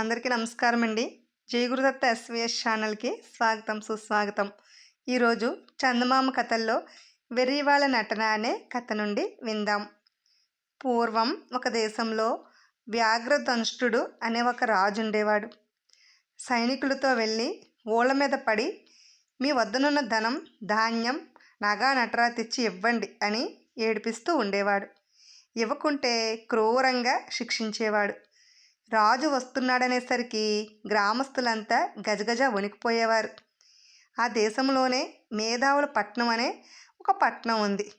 అందరికీ నమస్కారం అండి జై గురుదత్త ఎస్విఎస్ ఛానల్కి స్వాగతం సుస్వాగతం. ఈరోజు చందమామ కథల్లో వెర్రివాళ్ళ నటన అనే కథ నుండి విందాం. పూర్వం ఒక దేశంలో వ్యాఘ్రధనుష్ఠుడు అనే ఒక రాజు ఉండేవాడు. సైనికులతో వెళ్ళి ఓళ్ళ మీద పడి మీ వద్దనున్న ధనం ధాన్యం నగా నటరా తెచ్చి ఇవ్వండి అని ఏడిపిస్తూ ఉండేవాడు. ఇవ్వకుంటే క్రూరంగా శిక్షించేవాడు. రాజు వస్తున్నాడనేసరికి గ్రామస్తులంతా గజగజ వణికిపోయేవారు. ఆ దేశంలోనే మేధావుల పట్నం అనే ఒక పట్నం ఉంది.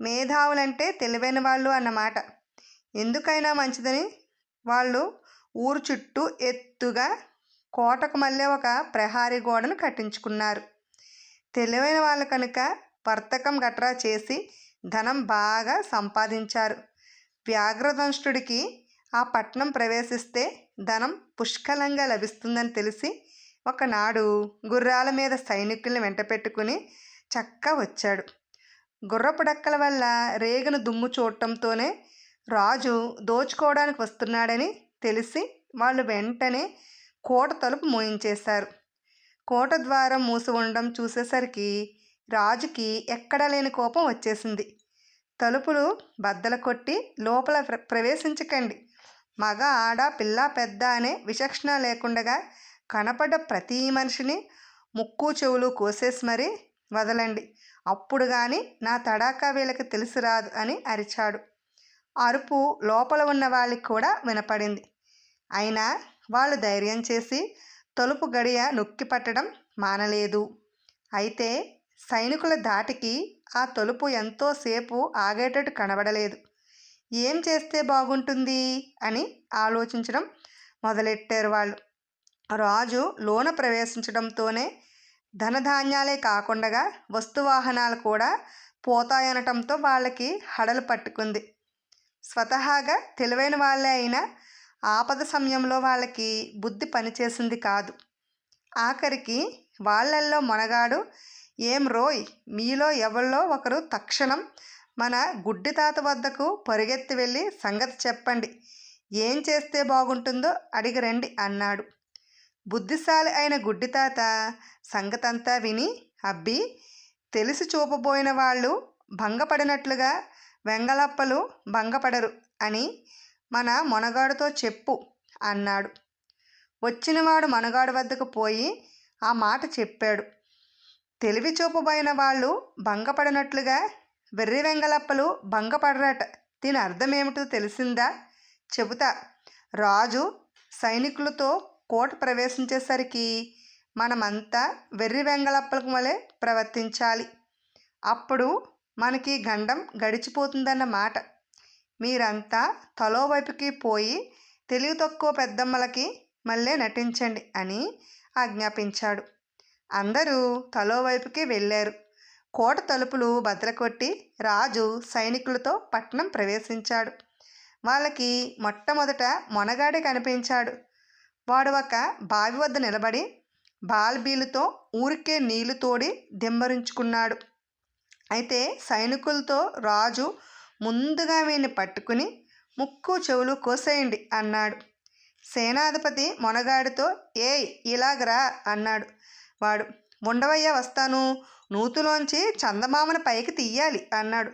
మేధావులంటే తెలివైన వాళ్ళు అన్నమాట. ఎందుకైనా మంచిదని వాళ్ళు ఊరు చుట్టూ ఎత్తుగా కోటకు మళ్ళీ ఒక ప్రహారీ గోడను కట్టించుకున్నారు. తెలివైన వాళ్ళు కనుక వర్తకం గట్రా చేసి ధనం బాగా సంపాదించారు. వ్యాఘ్రదంష్టుడికి ఆ పట్నం ప్రవేశిస్తే ధనం పుష్కలంగా లభిస్తుందని తెలిసి ఒకనాడు గుర్రాల మీద సైనికుల్ని వెంట పెట్టుకుని చక్క వచ్చాడు. గుర్రపు డక్కల వల్ల రేగను దుమ్ము చూడటంతోనే రాజు దోచుకోవడానికి వస్తున్నాడని తెలిసి వాళ్ళు వెంటనే కోట తలుపు మోయించేశారు. కోట ద్వారం మూసి ఉండడం చూసేసరికి రాజుకి ఎక్కడా లేని కోపం వచ్చేసింది. తలుపులు బద్దలు కొట్టి లోపల ప్ర ప్రవేశించకండి. మగ ఆడ పిల్ల పెద్ద అనే విచక్షణ లేకుండగా కనపడ్డ ప్రతి మనిషిని ముక్కు చెవులు కోసేసి మరీ వదలండి. అప్పుడు కానీ నా తడాకా వీళ్ళకి తెలిసి రాదు అని అరిచాడు. అరుపు లోపల ఉన్న వాళ్ళకి కూడా వినపడింది. అయినా వాళ్ళు ధైర్యం చేసి తలుపు గడియ నొక్కి పట్టడం మానలేదు. అయితే సైనికుల ధాటికి ఆ తలుపు ఎంతోసేపు ఆగేటట్టు కనబడలేదు. ఏం చేస్తే బాగుంటుంది? అని ఆలోచించడం మొదలెట్టారు వాళ్ళు. రాజు లోన ప్రవేశించడంతోనే ధనధాన్యాలే కాకుండా వస్తువాహనాలు కూడా పోతాయనటంతో వాళ్ళకి హడలు పట్టుకుంది. స్వతహాగా తెలివైన వాళ్ళే అయినా ఆపద సమయంలో వాళ్ళకి బుద్ధి పనిచేసింది కాదు. ఆఖరికి వాళ్ళల్లో మొనగాడు ఏం రోయ్ మీలో ఎవరిలో ఒకరు తక్షణం మన గుడ్డి తాత వద్దకు పరిగెత్తి వెళ్ళి సంగతి చెప్పండి. ఏం చేస్తే బాగుంటుందో అడిగి రండి అన్నాడు. బుద్ధిశాలి అయిన గుడ్డి తాత సంగతంతా విని అబ్బి తెలిసి చూపబోయిన వాళ్ళు భంగపడినట్లుగా వెంగళప్పలు భంగపడరు అని మన మొనగాడుతో చెప్పు అన్నాడు. వచ్చినవాడు మనగాడు వద్దకు పోయి ఆ మాట చెప్పాడు. తెలివి చూపబోయిన వాళ్ళు భంగపడినట్లుగా వెర్రి వెంగలప్పలు భంగపడరట. దీని అర్థమేమిటో తెలిసిందా? చెబుతా. రాజు సైనికులతో కోట ప్రవేశించేసరికి మనమంతా వెర్రి వెంగళప్పలకు వలె ప్రవర్తించాలి. అప్పుడు మనకి గండం గడిచిపోతుందన్న మాట. మీరంతా తలో వైపుకి పోయి తెలివి తక్కువ పెద్దమ్మలకి మళ్ళీ నటించండి అని ఆజ్ఞాపించాడు. అందరూ తలో వైపుకి వెళ్ళారు. కోట తలుపులు భద్రకొట్టి రాజు సైనికులతో పట్టణం ప్రవేశించాడు. వాళ్ళకి మొట్టమొదట మొనగాడే కనిపించాడు. వాడు ఒక బావి వద్ద నిలబడి బాల్బీలతో ఊరికే నీళ్ళు తోడి దింబరించుకున్నాడు. అయితే సైనికులతో రాజు ముందుగా వీణ్ణి పట్టుకుని ముక్కు చెవులు కోసేయండి అన్నాడు. సేనాధిపతి మొనగాడితో ఏయ్ ఇలాగరా అన్నాడు వాడు. ఉండవయ్యా వస్తాను. నూతులోంచి చందమామను పైకి తీయాలి అన్నాడు.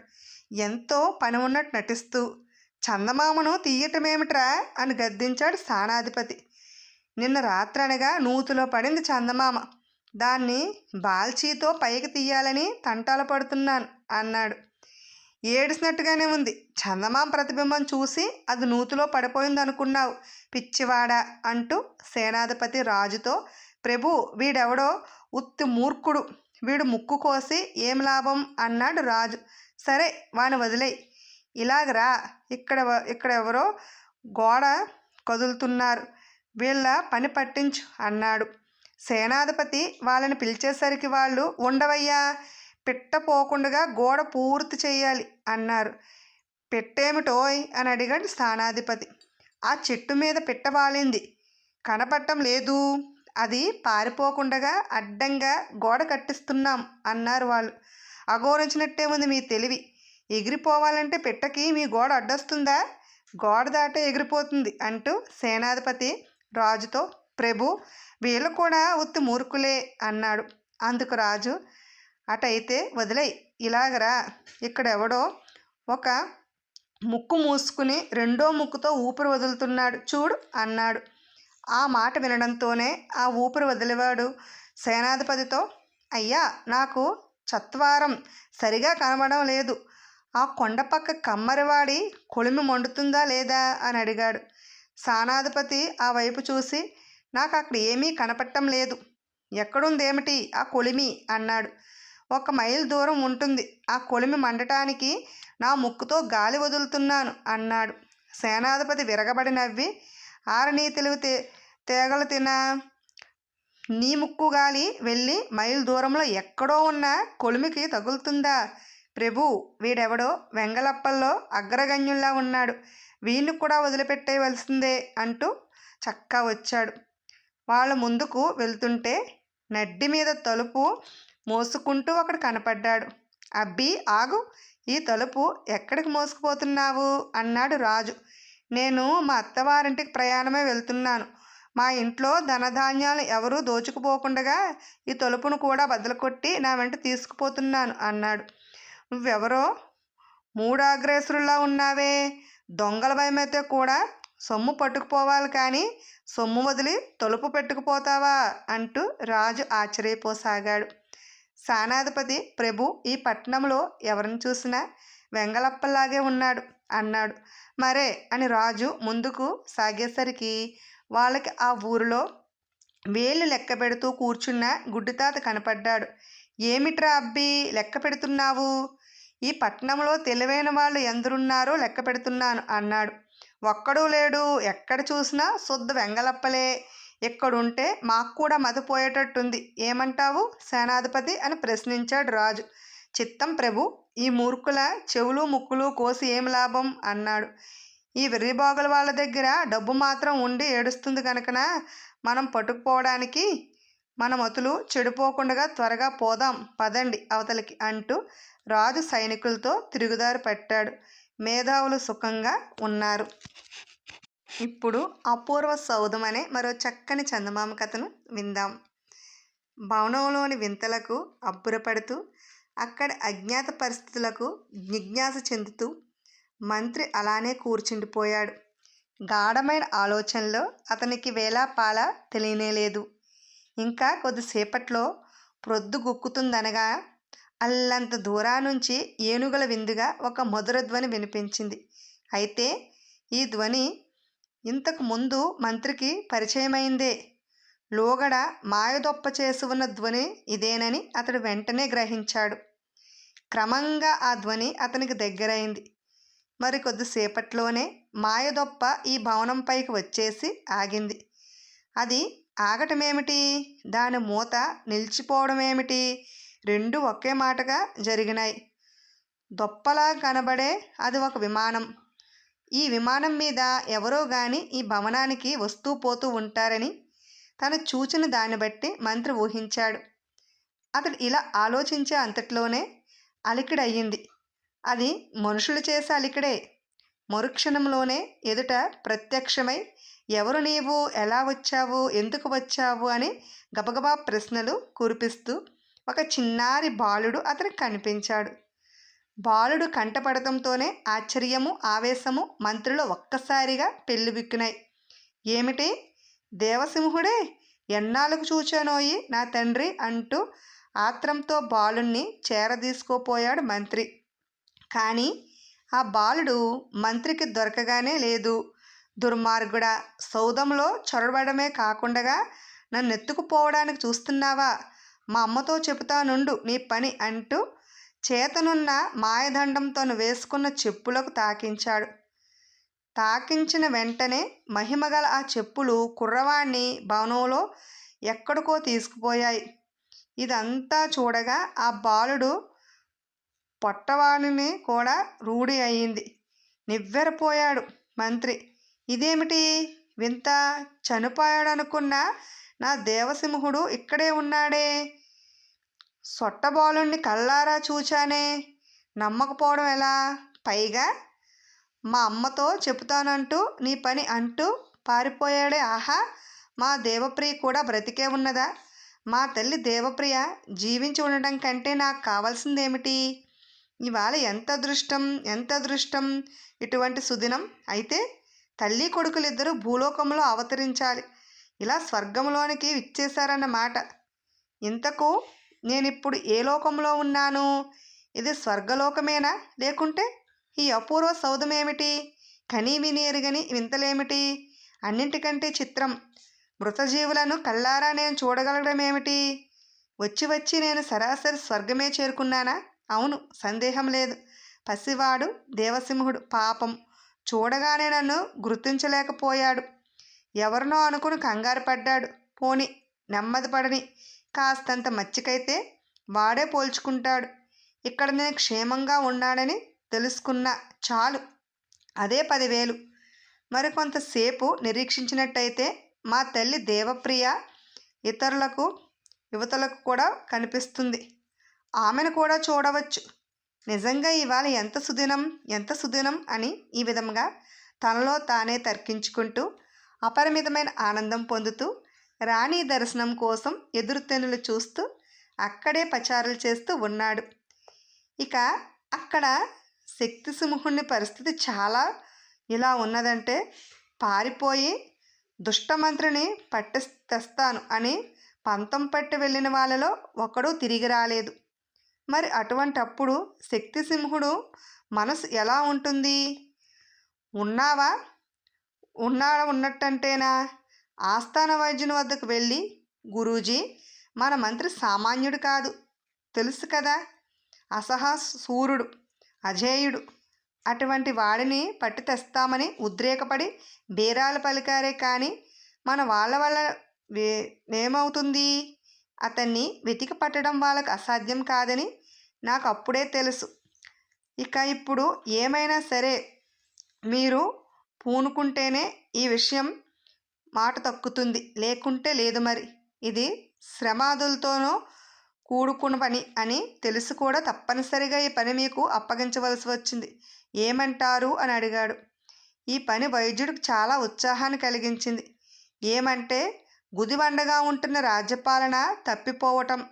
ఎంతో పని ఉన్నట్టు నటిస్తూ చందమామను తీయటమేమిట్రా? అని గద్దించాడు స్థానాధిపతి. నిన్న రాత్రనగా నూతులో పడింది చందమామ. దాన్ని బాల్చీతో పైకి తీయాలని తంటాల పడుతున్నాను అన్నాడు. ఏడిసినట్టుగానే ఉంది. చందమామ ప్రతిబింబం చూసి అది నూతిలో పడిపోయింది అనుకున్నావు అంటూ సేనాధిపతి రాజుతో ప్రభు వీడెవడో ఉత్తి మూర్ఖుడు వీడు ముక్కు కోసి ఏం లాభం అన్నాడు రాజు. సరే వాని వదిలేయి. ఇలాగరా ఇక్కడ ఇక్కడ ఎవరో గోడ కదులుతున్నారు. వీళ్ళ పని పట్టించు అన్నాడు. సేనాధిపతి వాళ్ళని పిలిచేసరికి వాళ్ళు ఉండవయ్యా పిట్ట పోకుండా గోడ పూర్తి చేయాలి అన్నారు. పెట్టేమిటోయ్? అని అడిగాడు స్థానాధిపతి. ఆ చెట్టు మీద పిట్ట వాలింది. కనపడటం లేదు. అది పారిపోకుండగా అడ్డంగా గోడ కట్టిస్తున్నాం అన్నారు వాళ్ళు. అఘోరించినట్టే ఉంది మీ తెలివి? ఎగిరిపోవాలంటే పిట్టకి మీ గోడ అడ్డొస్తుందా? గోడ దాటే ఎగిరిపోతుంది అంటూ సేనాధిపతి రాజుతో ప్రభు వీళ్ళు కూడా ఉత్తి మూర్ఖులే అన్నాడు. అందుకు రాజు అటైతే వదిలేయ్ ఇలాగరా ఇక్కడెవడో ఒక ముక్కు మూసుకుని రెండో ముక్కుతో ఊపిరి వదులుతున్నాడు చూడు అన్నాడు. ఆ మాట వినడంతోనే ఆ ఊపిరి వదిలేవాడు. సేనాధిపతితో అయ్యా నాకు చత్వారం సరిగా కనబడడం లేదు. ఆ కొండపక్క కమ్మరివాడి కొలిమి మండుతుందా లేదా అని అడిగాడు. సానాధిపతి ఆ వైపు చూసి నాకు అక్కడ ఏమీ కనపడటం లేదు. ఎక్కడుందేమిటి ఆ కొలిమి అన్నాడు. ఒక మైల్ దూరం ఉంటుంది. ఆ కొలిమి మండటానికి నా ముక్కుతో గాలి వదులుతున్నాను అన్నాడు. సేనాధిపతి విరగబడి నవ్వి ఆరనీ తెలివి తేగలు తిన నీ ముక్కు గాలి వెళ్ళి మైల్ దూరంలో ఎక్కడో ఉన్న కొలిమికి తగులుతుందా? ప్రభు వీడెవడో వెంగలప్పల్లో అగ్రగణ్యుల్లా ఉన్నాడు. వీణ్ణి కూడా వదిలిపెట్టేయవలసిందే అంటూ చక్కా వచ్చాడు. వాళ్ళ ముందుకు వెళ్తుంటే నడ్డి మీద తలుపు మోసుకుంటూ ఒకడు కనపడ్డాడు. అబ్బి ఆగు ఈ తలుపు ఎక్కడికి మోసుకుపోతున్నావు? అన్నాడు రాజు. నేను మా అత్తవారింటికి ప్రయాణమే వెళ్తున్నాను. మా ఇంట్లో ధనధాన్యాలు ఎవరూ దోచుకుపోకుండా ఈ తలుపును కూడా బద్దలు కొట్టి నా వెంట తీసుకుపోతున్నాను అన్నాడు. నువ్వెవరో? మూడాగ్రేసురులా ఉన్నావే. దొంగల భయమైతే కూడా సొమ్ము పట్టుకుపోవాలి కానీ సొమ్ము వదిలి తలుపు పెట్టుకుపోతావా? అంటూ రాజు ఆశ్చర్యపోసాగాడు. సానాధిపతి ప్రభు ఈ పట్టణంలో ఎవరిని చూసినా వెంగళప్పలాగే ఉన్నాడు. అన్నాడు. మరే అని రాజు ముందుకు సాగేసరికి వాళ్ళకి ఆ ఊరిలో వేలు లెక్క పెడుతూ కూర్చున్న గుడ్డితాత కనపడ్డాడు. ఏమిట్రా అబ్బి లెక్క పెడుతున్నావు? ఈ పట్టణంలో తెలివైన వాళ్ళు ఎందరున్నారో లెక్క పెడుతున్నాను అన్నాడు. ఒక్కడూ లేడు. ఎక్కడ చూసినా శుద్ధ వెంగలప్పలే. ఇక్కడుంటే మాకు కూడా మతిపోయేటట్టుంది ఏమంటావు? సేనాధిపతి అని ప్రశ్నించాడు రాజు. చిత్తం ప్రభు ఈ మూర్ఖుల చెవులు ముక్కులు కోసి ఏం లాభం? అన్నాడు. ఈ వెర్రిబాగుల వాళ్ళ దగ్గర డబ్బు మాత్రం ఉండి ఏడుస్తుంది కనుకన మనం పట్టుకుపోవడానికి మన మతులు చెడిపోకుండా త్వరగా పోదాం పదండి అవతలికి అంటూ రాజు సైనికులతో తిరుగుదారి పట్టాడు. మేధావులు సుఖంగా ఉన్నారు. ఇప్పుడు అపూర్వ సౌధం అనే మరో చక్కని చందమామ కథను విందాం. భవనంలోని వింతలకు అబ్బురపడుతూ అక్కడ అజ్ఞాత పరిస్థితులకు జిజ్ఞాస చెందుతూ మంత్రి అలానే కూర్చుండిపోయాడు. గాఢమైన ఆలోచనలో అతనికి వేలాపాల తెలియనేలేదు. ఇంకా కొద్దిసేపట్లో ప్రొద్దు గుక్కుతుందనగా అల్లంత దూరా నుంచి ఏనుగుల విందుగా ఒక మధుర ధ్వని వినిపించింది. అయితే ఈ ధ్వని ఇంతకు ముందు మంత్రికి పరిచయమైందే. లోగడ మాయదొప్ప చేసి ఉన్న ధ్వని ఇదేనని అతడు వెంటనే గ్రహించాడు. క్రమంగా ఆ ధ్వని అతనికి దగ్గరైంది. మరి కొద్దిసేపట్లోనే మాయదొప్ప ఈ భవనంపైకి వచ్చేసి ఆగింది. అది ఆగటమేమిటి? దాని మూత నిలిచిపోవడమేమిటి? రెండు ఒకే మాటగా జరిగినాయి. దొప్పలా కనబడే అది ఒక విమానం. ఈ విమానం మీద ఎవరో గాని ఈ భవనానికి వస్తూ పోతూ ఉంటారని తను చూచిన దాన్ని బట్టి మంత్రి ఊహించాడు. అతడు ఇలా ఆలోచించే అంతట్లోనే అలికిడయ్యింది. అది మనుషులు చేసే అలికిడే. మరుక్షణంలోనే ఎదుట ప్రత్యక్షమై ఎవరు నీవు? ఎలా వచ్చావు? ఎందుకు వచ్చావు? అని గబగబా ప్రశ్నలు కురిపిస్తూ ఒక చిన్నారి బాలుడు అతనికి కనిపించాడు. బాలుడు కంటపడటంతోనే ఆశ్చర్యము ఆవేశము మంత్రిలో ఒక్కసారిగా పెళ్ళిబిక్కినాయి ఏమిటి? దేవసింహుడే? ఎన్నాళ్ళకు చూచానోయి నా తండ్రి? అంటూ ఆత్రంతో బాలుణ్ణి చేరదీసుకోపోయాడు మంత్రి. కానీ ఆ బాలుడు మంత్రికి దొరకగానే లేదు. దుర్మార్గుడా సౌదంలో చొరబడమే కాకుండా నన్ను ఎత్తుకుపోవడానికి చూస్తున్నావా? మా అమ్మతో చెబుతానుండు నీ పని అంటూ చేతనున్న మాయదండంతోను వేసుకున్న చెప్పులకు తాకించాడు. తాకించిన వెంటనే మహిమగల ఆ చెప్పులు కుర్రవాణ్ణి భవనంలో ఎక్కడికో తీసుకుపోయాయి. ఇదంతా చూడగా ఆ బాలుడు పొట్టవాడిని కూడా రూఢి అయింది నివ్వెరపోయాడు మంత్రి. ఇదేమిటి? వింత చనిపోయాడనుకున్న నా దేవసింహుడు ఇక్కడే ఉన్నాడే. సొట్టబాలుణ్ణి కళ్ళారా చూచానే. నమ్మకపోవడం ఎలా? పైగా మా అమ్మతో చెబుతానంటూ నీ పని అంటూ పారిపోయాడే. ఆహా మా దేవప్రియ కూడా బ్రతికే ఉన్నదా? మా తల్లి దేవప్రియ జీవించి ఉండడం కంటే నాకు కావాల్సిందేమిటి? ఇవాళ ఎంత అదృష్టం ఎంత అదృష్టం? ఇటువంటి సుదినం. అయితే తల్లి కొడుకులిద్దరూ భూలోకంలో అవతరించాలి. ఇలా స్వర్గంలోనికి విచ్చేశారన్నమాట ఇంతకు నేనిప్పుడు ఏ లోకంలో ఉన్నాను? ఇది స్వర్గలోకమేనా? లేకుంటే ఈ అపూర్వ సౌధమేమిటి? కనీ విని ఎరుగని వింతలేమిటి? అన్నింటికంటే చిత్రం. మృతజీవులను కళ్ళారా నేను చూడగలగడం ఏమిటి వచ్చి వచ్చి నేను సరాసరి స్వర్గమే చేరుకున్నానా? అవును సందేహం లేదు. పసివాడు దేవసింహుడు పాపం. చూడగానే నన్ను గుర్తించలేకపోయాడు. ఎవరినో అనుకుని కంగారు పడ్డాడు. పోని నెమ్మది పడని. కాస్తంత మచ్చికైతే వాడే పోల్చుకుంటాడు. ఇక్కడ నేను క్షేమంగా ఉన్నాడని తెలుసుకున్నా చాలు. అదే పదివేలు. మరి కొంతసేపు నిరీక్షించినట్టయితే మా తల్లి దేవప్రియ ఇతరులకు యువతలకు కూడా కనిపిస్తుంది. ఆమెను కూడా చూడవచ్చు. నిజంగా ఇవాళ ఎంత సుదినం ఎంత సుదినం అని ఈ విధంగా తనలో తానే తర్కించుకుంటూ అపరిమితమైన ఆనందం పొందుతూ రాణి దర్శనం కోసం ఎదురుతెన్నులు చూస్తూ అక్కడే పచారులు చేస్తూ ఉన్నాడు. ఇక అక్కడ శక్తి సింహుని పరిస్థితి చాలా ఇలా ఉన్నదంటే పారిపోయి దుష్టమంత్రిని పట్టి తెస్తాను అని పంతం పట్టి వెళ్ళిన వాళ్ళలో ఒకడు తిరిగి రాలేదు. మరి అటువంటప్పుడు శక్తి సింహుడు మనసు ఎలా ఉంటుంది? ఉన్నావా? ఉన్నా ఉన్నట్టంటేనా? ఆస్థాన వైద్యుని వద్దకు వెళ్ళి గురూజీ మన మంత్రి సామాన్యుడు కాదు తెలుసు కదా? అసహా సూర్యుడు అజేయుడు. అటువంటి వాడిని పట్టి తెస్తామని ఉద్రేకపడి బీరాలు పలికారే కానీ మన వాళ్ళ వల్ల ఏమవుతుంది? అతన్ని వెతికి పట్టడం వాళ్ళకు అసాధ్యం కాదని నాకు అప్పుడే తెలుసు. ఇక ఇప్పుడు ఏమైనా సరే మీరు పూనుకుంటేనే ఈ విషయం మాట తక్కుతుంది. లేకుంటే లేదు మరి. ఇది శ్రమాదులతోనో కూడుకున్న పని అని తెలుసు కూడా తప్పనిసరిగా ఈ పని మీకు అప్పగించవలసి వచ్చింది. ఏమంటారు? అని అడిగాడు. ఈ పని వైద్యుడికి చాలా ఉత్సాహాన్ని కలిగించింది. ఏమంటే గుదిబండగా ఉంటున్న రాజ్యపాలన తప్పిపోవటం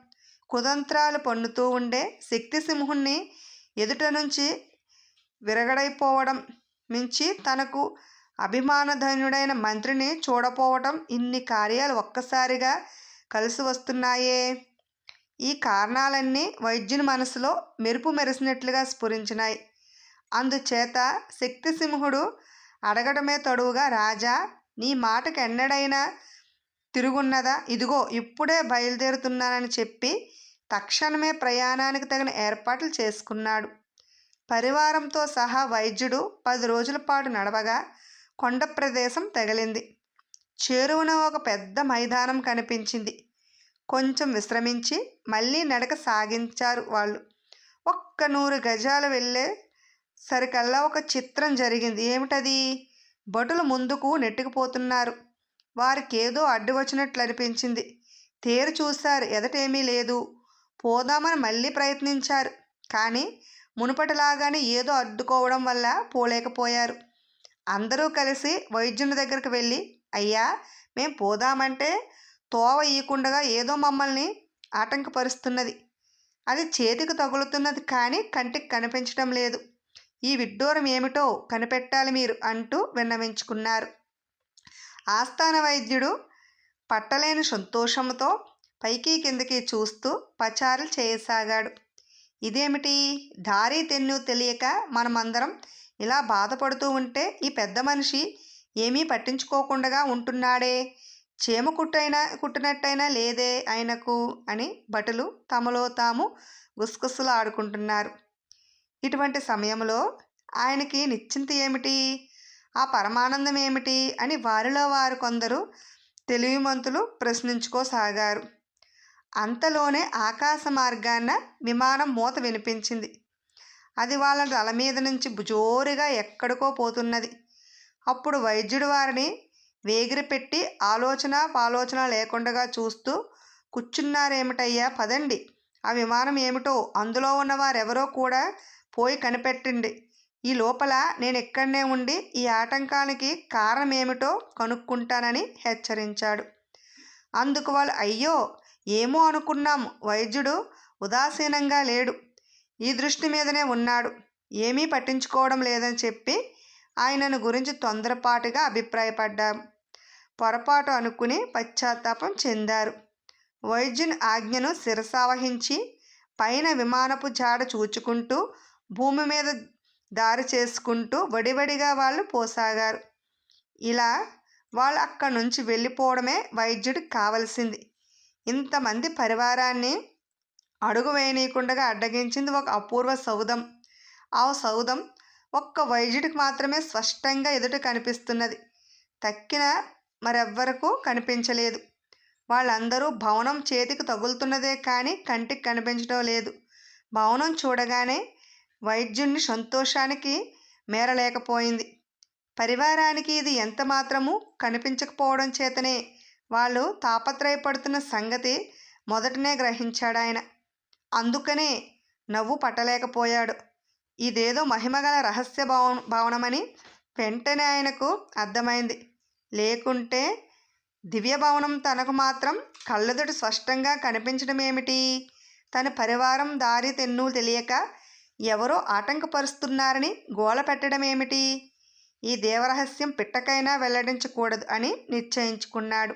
కుతంత్రాలు పన్నుతూ ఉండే శక్తి సింహుణ్ణి ఎదుట నుంచి విరగడైపోవడం మించి తనకు అభిమానధన్యుడైన మంత్రిని చూడపోవటం ఇన్ని కార్యాలు ఒక్కసారిగా కలిసి వస్తున్నాయే? ఈ కారణాలన్నీ వైద్యుని మనసులో మెరుపు మెరిసినట్లుగా స్ఫురించినాయి. అందుచేత శక్తిసింహుడు అడగడమే తడువుగా రాజా నీ మాటకు ఎన్నడైనా తిరుగున్నదా? ఇదిగో ఇప్పుడే బయలుదేరుతున్నానని చెప్పి తక్షణమే ప్రయాణానికి తగిన ఏర్పాట్లు చేసుకున్నాడు. పరివారంతో సహా వైద్యుడు పది రోజుల పాటు నడవగా కొండ ప్రదేశం తగిలింది. చేరువన ఒక పెద్ద మైదానం కనిపించింది. కొంచెం విశ్రమించి మళ్ళీ నడక సాగించారు వాళ్ళు. ఒక్క నూరు గజాలు వెళ్ళే సరికల్లా ఒక చిత్రం జరిగింది. ఏమిటది? భటులు ముందుకు నెట్టుకుపోతున్నారు. వారికేదో అడ్డు వచ్చినట్లు అనిపించింది తేరు చూశారు. ఎదటేమీ లేదు. పోదామని మళ్ళీ ప్రయత్నించారు. కానీ మునుపటిలాగానే ఏదో అడ్డుకోవడం వల్ల పోలేకపోయారు. అందరూ కలిసి వైద్యుని దగ్గరికి వెళ్ళి అయ్యా మేం పోదామంటే తోవ ఇయ్యకుండా ఏదో మమ్మల్ని ఆటంకపరుస్తున్నది. అది చేతికి తగులుతున్నది కానీ కంటికి కనిపించడం లేదు. ఈ విడ్డూరం ఏమిటో కనిపెట్టాలి మీరు అంటూ విన్నవించుకున్నారు. ఆస్థాన వైద్యుడు పట్టలేని సంతోషంతో పైకి కిందకి చూస్తూ పచారులు చేయసాగాడు. ఇదేమిటి? దారి తెన్ను తెలియక మనమందరం ఇలా బాధపడుతూ ఉంటే ఈ పెద్ద మనిషి ఏమీ పట్టించుకోకుండా ఉంటున్నాడే? చేమ కుట్టైనా కుట్టినట్టయినా లేదే ఆయనకు అని భటులు తమలో తాము గుసగుసలు ఆడుకుంటున్నారు ఇటువంటి సమయంలో ఆయనకి నిశ్చింత ఏమిటి? ఆ పరమానందం ఏమిటి? అని వారిలో వారు కొందరు తెలివిమంతులు ప్రశ్నించుకోసాగారు. అంతలోనే ఆకాశ మార్గాన విమానం మూత వినిపించింది. అది వాళ్ళ తల మీద నుంచి జోరుగా ఎక్కడికో పోతున్నది. అప్పుడు వైద్యుడు వారిని వేగిరి పెట్టి ఆలోచన పాలోచన లేకుండా చూస్తూ కూర్చున్నారేమిటయ్యా? పదండి. ఆ విమానం ఏమిటో? అందులో ఉన్న వారెవరో కూడా పోయి కనిపెట్టండి ఈ లోపల నేను ఇక్కడనే ఉండి ఈ ఆటంకానికి కారణం ఏమిటో కనుక్కుంటానని హెచ్చరించాడు. అందుకు వాళ్ళు అయ్యో ఏమో అనుకున్నాం. వైద్యుడు ఉదాసీనంగా లేడు. ఈ దృష్టి మీదనే ఉన్నాడు. ఏమీ పట్టించుకోవడం లేదని చెప్పి ఆయనను గురించి తొందరపాటుగా అభిప్రాయపడ్డాం. పొరపాటు అనుకుని పశ్చాత్తాపం చెందారు. వైద్యుని ఆజ్ఞను శిరసావహించి పైన విమానపు జాడ చూచుకుంటూ భూమి మీద దారి చేసుకుంటూ వడివడిగా వాళ్ళు పోసాగారు. ఇలా వాళ్ళు అక్కడి నుంచి వెళ్ళిపోవడమే వైద్యుడికి కావలసింది. ఇంతమంది పరివారాన్ని అడుగు వేయనీయకుండా అడ్డగించింది ఒక అపూర్వ సౌధం. ఆ సౌధం ఒక్క వైద్యుడికి మాత్రమే స్పష్టంగా ఎదుట కనిపిస్తున్నది. తక్కిన మరెవ్వరకు కనిపించలేదు. వాళ్ళందరూ భవనం చేతికి తగులుతున్నదే కానీ కంటికి కనిపించడం లేదు. భవనం చూడగానే వైద్యుని సంతోషానికి మేరలేకపోయింది. పరివారానికి ఇది ఎంతమాత్రము కనిపించకపోవడం చేతనే వాళ్ళు తాపత్రయపడుతున్న సంగతి మొదటనే గ్రహించాడు ఆయన అందుకనే నవ్వు పట్టలేకపోయాడు. ఇదేదో మహిమగల రహస్య భవన భవనమని వెంటనే ఆయనకు అర్థమైంది. లేకుంటే దివ్య భవనం తనకు మాత్రం కళ్ళెదుటి స్పష్టంగా కనిపించడం ఏమిటి తన పరివారం దారి తెన్ను తెలియక ఎవరో ఆటంకపరుస్తున్నారని గోల పెట్టడం ఏమిటి ఈ దేవరహస్యం పిట్టకైనా వెల్లడించకూడదు అని నిశ్చయించుకున్నాడు.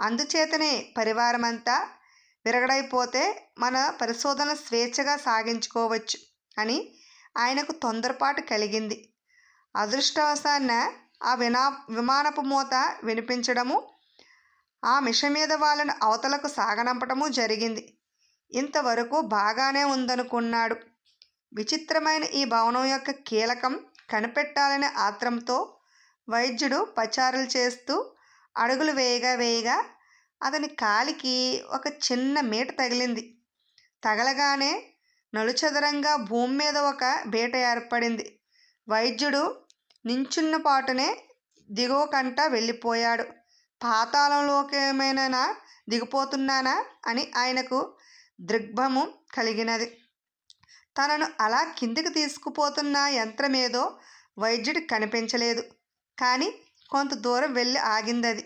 అందుచేతనే పరివారమంతా విరగడైపోతే మన పరిశోధన స్వేచ్ఛగా సాగించుకోవచ్చు అని ఆయనకు తొందరపాటు కలిగింది. అదృష్టవశాన్న ఆ వినా విమానపు మూత వినిపించడము ఆ మిష మీద వాళ్ళను అవతలకు సాగనంపటము జరిగింది. ఇంతవరకు బాగానే ఉందనుకున్నాడు. విచిత్రమైన ఈ భవనం యొక్క కీలకం కనిపెట్టాలనే ఆత్రంతో వైద్యుడు పచారులు చేస్తూ అడుగులు వేయగా వేయగా అతని కాలికి ఒక చిన్న మీట తగిలింది. తగలగానే నలుచదరంగా భూమి మీద ఒక బీట ఏర్పడింది. వైద్యుడు నించున్న పాటునే దిగువ కంట వెళ్ళిపోయాడు. పాతాళంలోకి ఏమైనా దిగిపోతున్నానా అని ఆయనకు దృగ్భము కలిగినది. తనను అలా కిందికి తీసుకుపోతున్న యంత్రమేదో వైద్యుడికి కనిపించలేదు. కానీ కొంత దూరం వెళ్ళి ఆగింది అది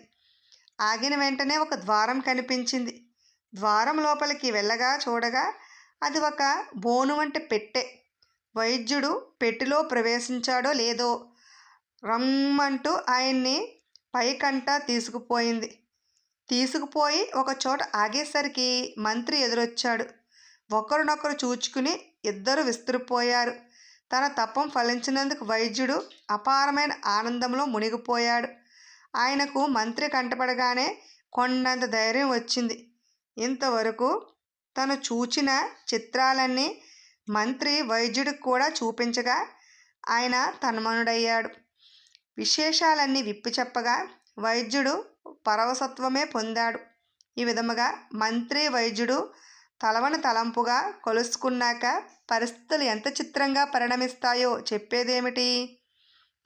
ఆగిన వెంటనే ఒక ద్వారం కనిపించింది. ద్వారం లోపలికి వెళ్ళగా చూడగా అది ఒక బోను వంటి పెట్టె. వైద్యుడు పెట్టెలో ప్రవేశించాడో లేదో రమ్మంటూ ఆయన్ని పైకంట తీసుకుపోయింది. తీసుకుపోయి ఒక చోట ఆగేసరికి మంత్రి ఎదురొచ్చాడు. ఒకరినొకరు చూచుకుని ఇద్దరు విస్తురిపోయారు. తన తపం ఫలించినందుకు వైద్యుడు అపారమైన ఆనందంలో మునిగిపోయాడు. ఆయనకు మంత్రి కంటపడగానే కొండంత ధైర్యం వచ్చింది. ఇంతవరకు తను చూచిన చిత్రాలన్నీ మంత్రి వైద్యుడికి కూడా చూపించగా ఆయన తన్మనుడయ్యాడు. విశేషాలన్నీ విప్పి చెప్పగా వైద్యుడు పరవసత్వమే పొందాడు. ఈ విధముగా మంత్రి వైద్యుడు తలవని తలంపుగా కొలుసుకున్నాక పరిస్థితులు ఎంత చిత్రంగా పరిణమిస్తాయో చెప్పేదేమిటి?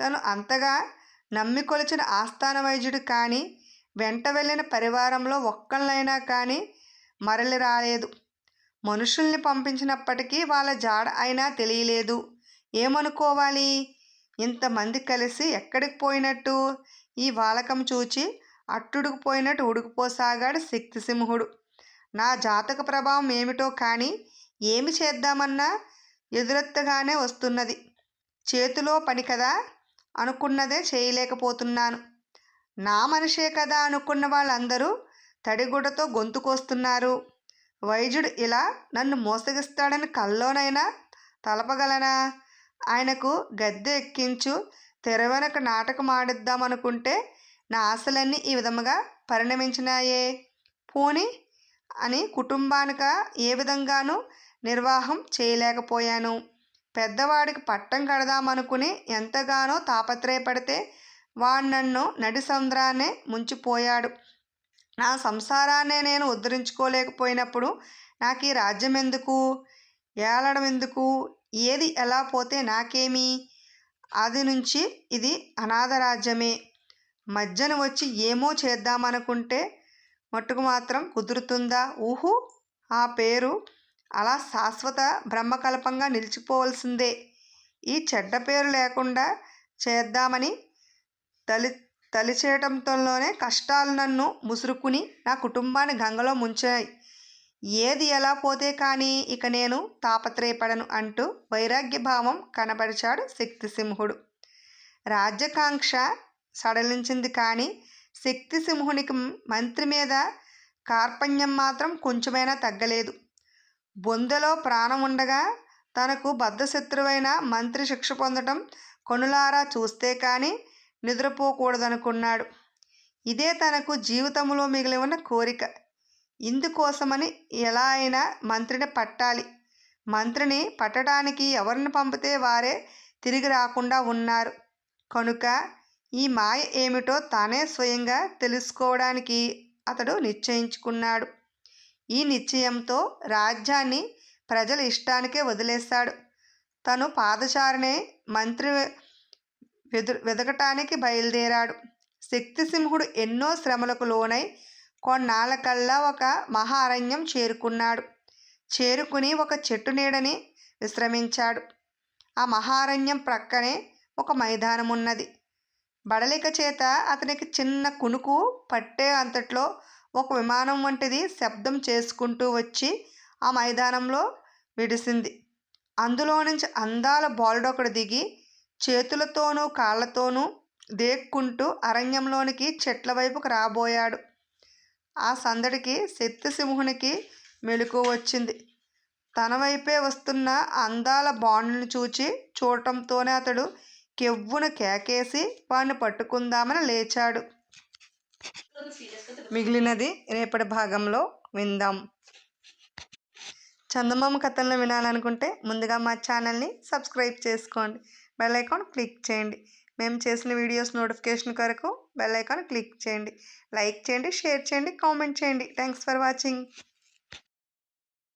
తను అంతగా నమ్మి కొలిచిన ఆస్థాన వైద్యుడు కానీ వెంట వెళ్ళిన పరివారంలో ఒక్కళ్ళైనా కానీ మరలి రాలేదు. మనుషుల్ని పంపించినప్పటికీ వాళ్ళ జాడ అయినా తెలియలేదు. ఏమనుకోవాలి? ఇంతమంది కలిసి ఎక్కడికి పోయినట్టు? ఈ వాలకం చూచి అట్టుడుకు పోయినట్టు శక్తిసింహుడు. నా జాతక ప్రభావం ఏమిటో కానీ ఏమి చేద్దామన్నా ఎదురెత్తగానే వస్తున్నది. చేతిలో పని కదా? అనుకున్నదే చేయలేకపోతున్నాను. నా మనిషే కదా అనుకున్న వాళ్ళందరూ తడిగుడ్డతో గొంతుకొస్తున్నారు వైద్యుడు ఇలా నన్ను మోసగిస్తాడని కల్లోనైనా తలపగలనా? ఆయనకు గద్దె ఎక్కించు తెరవెనక నాటకం ఆడిద్దామనుకుంటే నా ఆశలన్నీ ఈ విధముగా పరిణమించినాయే. పోని అని కుటుంబానిక ఏ విధంగానూ నిర్వాహం చేయలేకపోయాను. పెద్దవాడికి పట్టం కడదామనుకుని ఎంతగానో తాపత్రయపడితే వాడు నన్ను నడి సంద్రాన్నే ముంచిపోయాడు. నా సంసారాన్నే నేను ఉద్ధరించుకోలేకపోయినప్పుడు నాకు ఈ రాజ్యం ఎందుకు ఏలడం ఎందుకు ఏది ఎలా పోతే నాకేమి? అది నుంచి ఇది అనాథ రాజ్యమే. మధ్యన వచ్చి ఏమో చేద్దామనుకుంటే మట్టుకు మాత్రం కుదురుతుందా? ఊహు. ఆ పేరు అలా శాశ్వత బ్రహ్మకల్పంగా నిలిచిపోవలసిందే. ఈ చెడ్డ పేరు లేకుండా చేద్దామని తలి తలిచేయటంతోనే కష్టాలు నన్ను ముసురుకుని నా కుటుంబాన్ని గంగలో ముంచాయి. ఏది ఎలా పోతే కానీ ఇక నేను తాపత్రయపడను అంటూ వైరాగ్య భావం కనబరిచాడు శక్తిసింహుడు. రాజ్యకాంక్ష సడలించింది కానీ శక్తిసింహునికి మంత్రి మీద కార్పణ్యం మాత్రం కొంచెమైనా తగ్గలేదు. బొందెలో ప్రాణం ఉండగా తనకు బద్ధశత్రువైన మంత్రి శిక్ష పొందటం కనులారా చూస్తే కానీ నిద్రపోకూడదనుకున్నాడు. ఇదే తనకు జీవితంలో మిగిలి ఉన్న కోరిక. ఇందుకోసమని ఎలా అయినా మంత్రిని పట్టాలి. మంత్రిని పట్టడానికి ఎవరిని పంపితే వారే తిరిగి రాకుండా ఉన్నారు. కనుక ఈ మాయ ఏమిటో తానే స్వయంగా తెలుసుకోవడానికి అతడు నిశ్చయించుకున్నాడు. ఈ నిశ్చయంతో రాజ్యాన్ని ప్రజల ఇష్టానికే వదిలేశాడు. తను పాదచారినే మంత్రి వెదు వెదకటానికి బయలుదేరాడు. శక్తిసింహుడు ఎన్నో శ్రమలకు లోనై కొన్నాళ్ళకల్లా ఒక మహారణ్యం చేరుకున్నాడు. చేరుకుని ఒక చెట్టు నీడని విశ్రమించాడు. ఆ మహారణ్యం ప్రక్కనే ఒక మైదానం ఉన్నది బడలిక చేత అతనికి చిన్న కునుకు పట్టే అంతట్లో ఒక విమానం వంటిది శబ్దం చేసుకుంటూ వచ్చి ఆ మైదానంలో విడిసింది. అందులో నుంచి అందాల బాలుడొకడు దిగి చేతులతోనూ కాళ్ళతోనూ దేక్కుంటూ అరణ్యంలోనికి చెట్ల వైపుకు రాబోయాడు. ఆ సందడికి శక్తిసింహునికి మెలకు వచ్చింది. తన వైపే వస్తున్న అందాల బాండుని చూచి చూడటంతోనే అతడు కెవ్వున కేకేసి వాడిని పట్టుకుందామని లేచాడు. మిగిలినది రేపటి భాగంలో విందాం. చందమామ కథలను వినాలనుకుంటే ముందుగా మా ఛానల్ని సబ్స్క్రైబ్ చేసుకోండి. బెల్ ఐకాన్ క్లిక్ చేయండి. మేము చేసిన వీడియోస్ నోటిఫికేషన్ కొరకు బెల్ ఐకాన్ క్లిక్ చేయండి. లైక్ చేయండి షేర్ చేయండి కామెంట్ చేయండి. Thanks for watching.